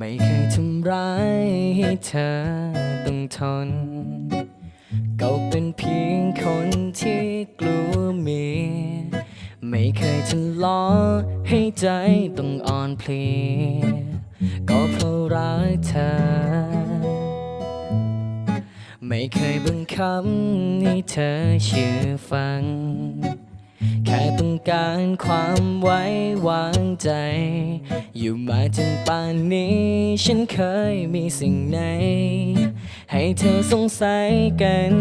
ไม่เคยทำร้ายให้เธอต้องทน ก็เป็นเพียงคนที่กลัวเมียไม่เคยทะเลาะให้ใจต้องอ่อนเพลียก็เพราะรักเธอ ไม่เคยบังคับให้เธอเชื่อฟัง แค่ต้องการความไว้วางใจ อยู่มาจนป่านนี้ ฉันเคยมีสิ่งไหน ให้เธอสงสัยกัน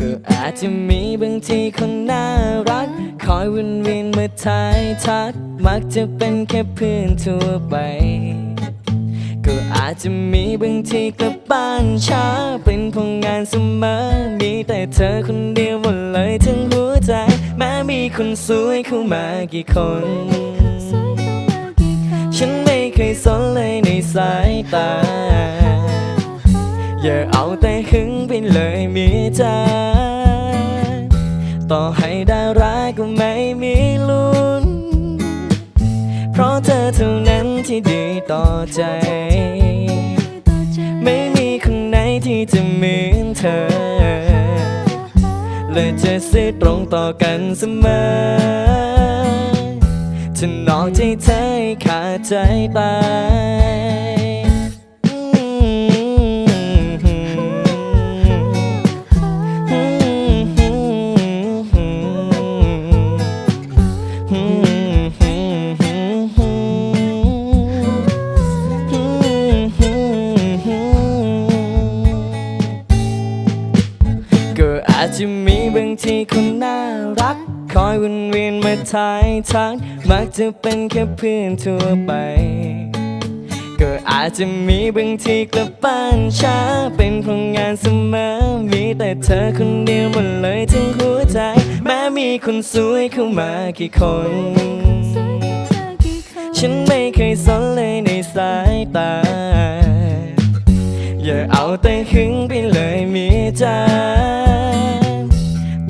ก็อาจจะมีบางทีคนน่ารัก คอยวนเวียนมาทายทัก มักจะเป็นแค่เพื่อนทั่วไป ก็อาจจะมีบางทีกลับบ้านช้า เป็นพราะงานเสมอ มีแต่เธอคนเดียวหมดเลยทั้งหัวใจ แม้มีคนสวยเข้ามากี่คน สนเลยในสายตา อย่าเอาแต่หึงไปเลยมีใจาต่อให้ดารายก็ไม่มีลุ้น เพราะเธอเท่านั้นที่ดีต่อใจ ไม่มีคนไหนที่จะเหมือนเธอและจะซื่อตรงต่อกันเสมอ อกใจเธอขาดใจตายก็อาจจะมีบางทีคนน่ารัก อยวนเวียนมาทายทักมักจะเป็นแค่เพื่อนทั่วไป ก็อาจจะมีบางทีกลับบ้านช้า เป็นพราะงานเสมอมีแต่เธอคนเดียวหมดเลยทั้งหัวใจ แม้มีคนสวยเข้ามากี่คน ฉันไม่เคยสนเลยในสายตา อย่าเอาแต่หึงไปเลยมีใจ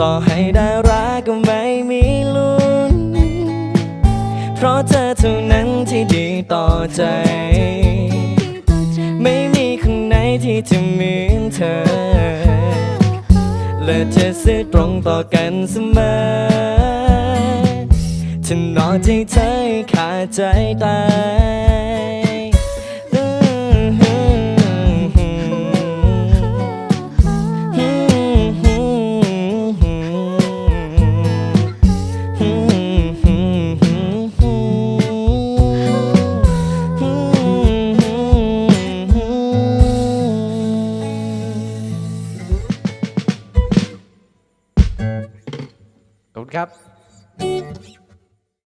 ต่อให้ไม่ ท่านั้นที่ดีต่อใจ ไม่มีคนไหนที่จะเหมือนเธอ และจะซื่อตรงต่อกันเสมอฉันนอกใจเธอขาดใจตาย ขอบคุณครับ